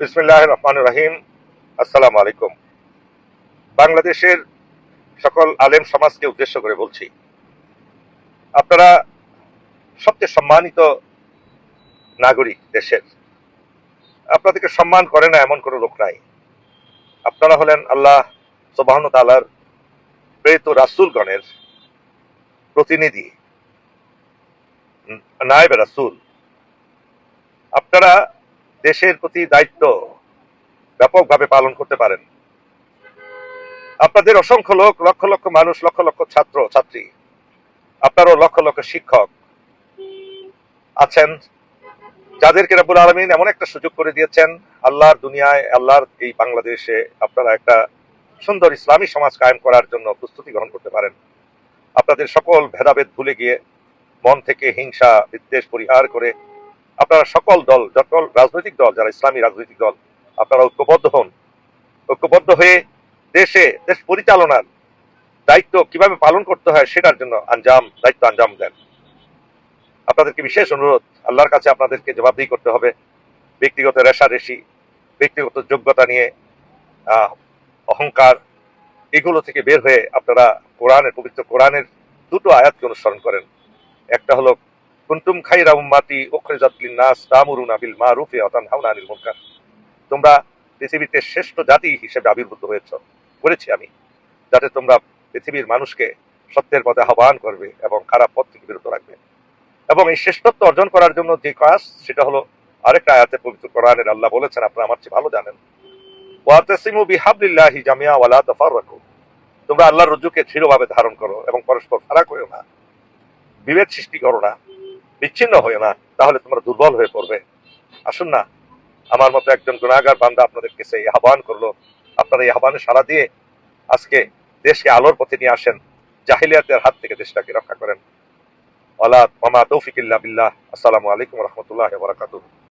বিসমিল্লাহ রহমান রাহিম আসসালামু আলাইকুম বাংলাদেশের সকল আলেম সমাজকে উদ্দেশ্য করে বলছি, আপনারা সবচেয়ে সম্মানিত নাগরিক দেশের। আপনাদেরকে সম্মান করে না এমন কোনো লোক নাই। আপনারা হলেন আল্লাহ সোবাহন তালার প্রেরিত রাসুলগণের প্রতিনিধি, নায়েব রাসুল। আপনারা দেশের প্রতি দায়িত্ব ব্যাপকভাবে পালন করতে পারেন। আপনাদের অসংখ্য লোক, লক্ষ লক্ষ মানুষ, লক্ষ লক্ষ ছাত্র, ছাত্রী, আপনারও লক্ষ লক্ষ শিক্ষক আছেন, যাদেরকে রাবুল আলমিন এমন একটা সুযোগ করে দিয়েছেন, আল্লাহর দুনিয়ায়, আল্লাহর এই বাংলাদেশে আপনারা একটা সুন্দর ইসলামী সমাজ কায়েম করার জন্য প্রস্তুতি গ্রহণ করতে পারেন। আপনাদের সকল ভেদাভেদ ভুলে গিয়ে মন থেকে হিংসা, বিদ্বেষ পরিহার করে আপনারা সকল দল সকল রাজনৈতিক দল, যারা ইসলামী রাজনৈতিক দল, আপনারা ঐক্যবদ্ধ হন। ঐক্যবদ্ধ হয়ে দেশে, দেশ পরিচালনার দায়িত্ব কীভাবে পালন করতে হয় সেটার জন্য আঞ্জাম, দায়িত্ব আঞ্জাম দেন। আপনাদেরকে বিশেষ অনুরোধ, আল্লাহর কাছে আপনাদেরকে জবাবদিহি করতে হবে। ব্যক্তিগত রেশারেশি ব্যক্তিগত যোগ্যতা নিয়ে অহংকার, এগুলো থেকে বের হয়ে আপনারা কোরআনের, পবিত্র কোরআনের দুটো আয়াতকে অনুসরণ করেন। একটা হলো কুন্তুম খাইরা মুনকার। তোমরা পৃথিবীতে শ্রেষ্ঠ জাতি হিসেবে আবির্ভূত হয়েছ করেছি আমি, যাতে তোমরা পৃথিবীর মানুষকে সত্যের পথে আহ্বান করবে এবং খারাপ পথ থেকে বিরত রাখবে। এবং এই শ্রেষ্ঠত্ব অর্জন করার জন্য যে কাজ, সেটা হলো আরেকটা আয়াতে পবিত্র কোরআনের আল্লাহ বলেছেন, আপনারা আমার চেয়ে ভালো জানেন। ওয়াতাসিমু বিহাবলিল্লাহি জামিয়া ওয়ালা তাফাররাকু। তোমরা আল্লাহর রজ্জুকে দৃঢ়ভাবে ধারণ করো এবং পরস্পর ফারাক হয়েও না। বিভেদ সৃষ্টি করো না। বিচ্ছিন্ন হয়ে না, তাহলে তোমরা দুর্বল হয়ে পড়বে। আসুন না, আমার মতো একজন গুণাগার বান্দা আপনাদেরকে সেই আহ্বান করল। আপনারা এই আহ্বানে সাড়া দিয়ে আজকে দেশকে আলোর পথে নিয়ে আসেন, জাহিলিয়াতের হাত থেকে দেশটাকে রক্ষা করেন। ওয়ালা মামা তৌফিকিল্লা বিল্লাহ। আসসালামু আলাইকুম রহমতুল্লাহ বারাকাতুহ।